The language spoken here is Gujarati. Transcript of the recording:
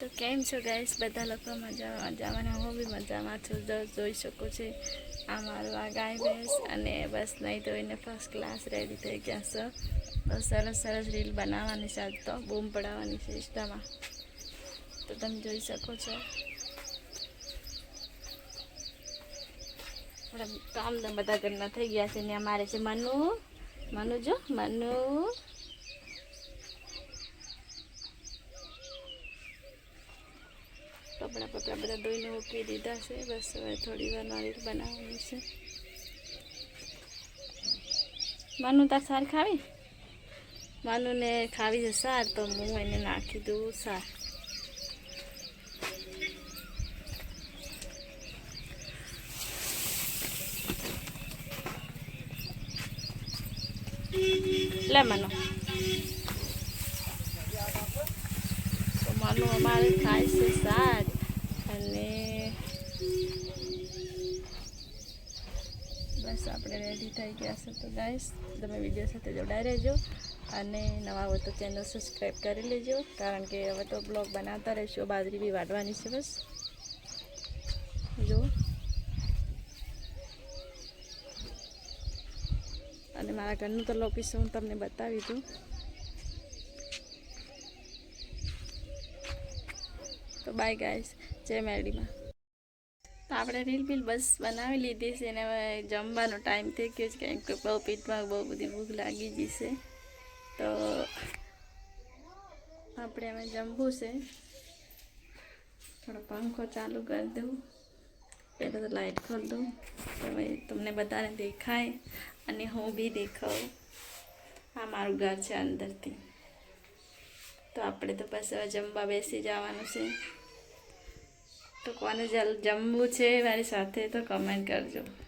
તો કેમ છો ગાઈસ બધા લોકો મજામાં મજામાં હું બી મજામાં છું. જો જોઈ શકું છું, આ મારું આ ગાય ભેંસ અને બસ નહીં ધોઈને ફર્સ્ટ ક્લાસ રેડી થઈ ગયા છે. તો સરસ સરસ રીલ બનાવવાની છે આજ તો. બૂમ પડાવવાની છે ઇન્સ્ટામાં. તો તમે જોઈ શકો છો. કામ બધા ઘરના થઈ ગયા છે ને અમારે છે મનુ. મનુ જો, મનુ. કપડાં પપડા બધા ધોઈને મૂકી દીધા છે. બસ હવે થોડી વાર નારિયેળ બનાવવાની છે. માનું તાર સાર ખાવી? માનુને ખાવી છે સાર, તો હું એને નાખી દઉં સાર. લે મનો. તો માનું અમારે થાય છે શાક અને બસ આપણે રેડી થઈ ગયા છે તો ગાઈસ તમે વીડિયો સાથે જોડાઈ રહેજો અને નવા હોય તો ચેનલ સબસ્ક્રાઈબ કરી લેજો કારણ કે હવે તો બ્લોગ બનાવતા રહીશું, બાજરી બી વાટવાની છે બસ. જો. અને મારા ઘરનું તો લોકેશન હું તમને બતાવી દઉં. તો બાય ગાઈસ જય મેડીમાં તો આપણે રીલ બીલ બસ બનાવી લીધી છે અને હવે જમવાનો ટાઈમ થઈ ગયો છે કારણ કે બહુ પેટમાં બહુ બધી ભૂખ લાગી ગઈ તો આપણે હવે જમવું છે. થોડો પંખો ચાલુ કરી દઉં. પહેલાં તો લાઇટ ખોલી દઉં. તો હવે તમને બધાને દેખાય અને હું બી દેખાઉં. આ મારું ઘર છે અંદરથી. તો આપણે તો બસ હવે જમવા બેસી જવાનું છે. તો કોને જલ, જમવું છે, મારી સાથે તો કમેન્ટ કરજો.